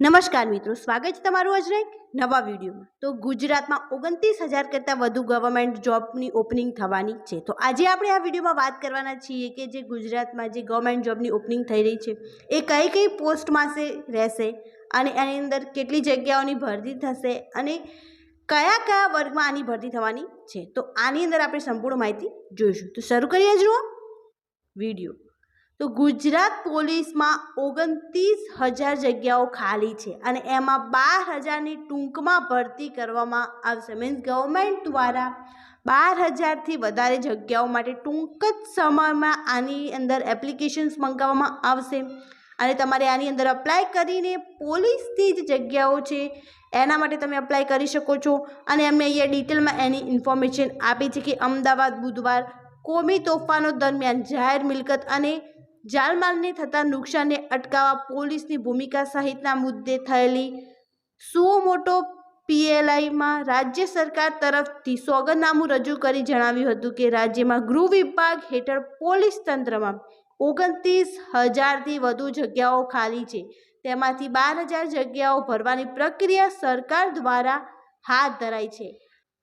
નમસ્કાર મિત્રો, સ્વાગત છે તમારું આજના એક નવા વિડીયોમાં. તો ગુજરાતમાં ઓગણત્રીસ હજાર કરતાં વધુ ગવર્મેન્ટ જોબની ઓપનિંગ થવાની છે. તો આજે આપણે આ વિડીયોમાં વાત કરવાના છીએ કે જે ગુજરાતમાં જે ગવર્મેન્ટ જોબની ઓપનિંગ થઈ રહી છે, એ કઈ કઈ પોસ્ટમાં રહેશે અને એની અંદર કેટલી જગ્યાઓની ભરતી થશે અને કયા કયા વર્ગમાં આની ભરતી થવાની છે. તો આની અંદર આપણે સંપૂર્ણ માહિતી જોઈશું. તો શરૂ કરીએ આજનો વીડિયો. તો ગુજરાત પોલીસમાં ઓગણત્રીસ હજાર જગ્યાઓ ખાલી છે અને એમાં બાર હજારની ટૂંકમાં ભરતી કરવામાં આવશે. મીન્સ ગવર્મેન્ટ દ્વારા બાર હજારથી વધારે જગ્યાઓ માટે ટૂંક જ સમયમાં આની અંદર એપ્લિકેશન્સ મંગાવવામાં આવશે. અને તમારે આની અંદર અપ્લાય કરીને પોલીસની જ જગ્યાઓ છે, એના માટે તમે અપ્લાય કરી શકો છો. અને એમને અહીંયા ડિટેલમાં એની ઇન્ફોર્મેશન આપી છે કે અમદાવાદ, બુધવાર, કોમી તોફાનો દરમિયાન જાહેર મિલકત અને જાનમાલને થતા નુકસાનને અટકાવવા પોલીસની ભૂમિકા સહિતના મુદ્દે થયેલી સુમોટો પીએલઆઈમાં રાજ્ય સરકાર તરફથી સોગંદનામું રજૂ કરી જણાવ્યું હતું કે રાજ્યમાં ગૃહ વિભાગ હેઠળ પોલીસ તંત્રમાં ઓગણત્રીસ હજારથી વધુ જગ્યાઓ ખાલી છે. તેમાંથી બાર હજાર જગ્યાઓ ભરવાની પ્રક્રિયા સરકાર દ્વારા હાથ ધરાઈ છે.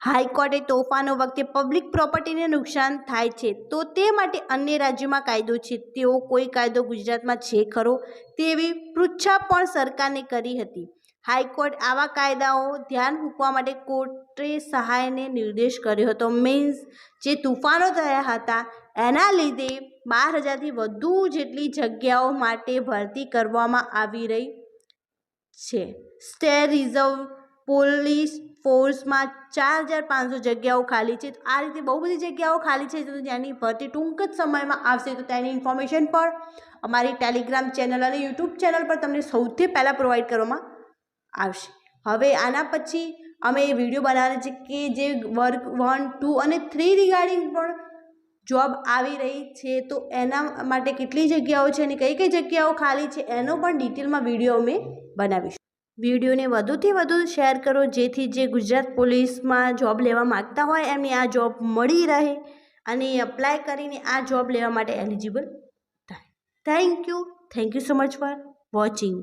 હાઈકોર્ટે તોફાનો વખતે પબ્લિક પ્રોપર્ટીને નુકસાન થાય છે. તો તે માટે અન્ય રાજ્યોમાં કાયદો છે. તેવો કોઈ કાયદો ગુજરાતમાં છે ખરો? તેવી પૃચ્છા પણ સરકારને કરી હતી. હાઈકોર્ટ આવા કાયદાઓ ધ્યાન મૂકવા માટે કોર્ટે સહાયને નિર્દેશ કર્યો હતો. મીન્સ જે તુફાનો થયા હતા, એના લીધે બાર હજારથી વધુ જેટલી જગ્યાઓ માટે ભરતી કરવામાં આવી રહી છે. સ્ટે રિઝર્વ પોલીસ ફોર્સમાં ચાર હજાર પાંચસો જગ્યાઓ ખાલી છે. આ રીતે બહુ બધી જગ્યાઓ ખાલી છે, તો ત્યાંની ભરતી ટૂંક જ સમયમાં આવશે. તો તેની ઇન્ફોર્મેશન પણ અમારી ટેલિગ્રામ ચેનલ અને યુટ્યુબ ચેનલ પર તમને સૌથી પહેલાં પ્રોવાઈડ કરવામાં આવશે. હવે આના પછી અમે એ વીડિયો બનાવવાના છે કે જે વર્ક વન ટુ અને થ્રી રિગાર્ડિંગ પણ જોબ આવી રહી છે, તો એના માટે કેટલી જગ્યાઓ છે અને કઈ કઈ જગ્યાઓ ખાલી છે, એનો પણ ડિટેલમાં વીડિયો અમે બનાવીશું. વિડીયોને વધુથી વધુ શેર કરો, જેથી જે ગુજરાત પોલીસમાં જોબ લેવા માગતા હોય એમને આ જોબ મળી રહે અને એપ્લાય કરીને આ જોબ લેવા માટે એલિજિબલ થાય. Thank you thank you so much for watching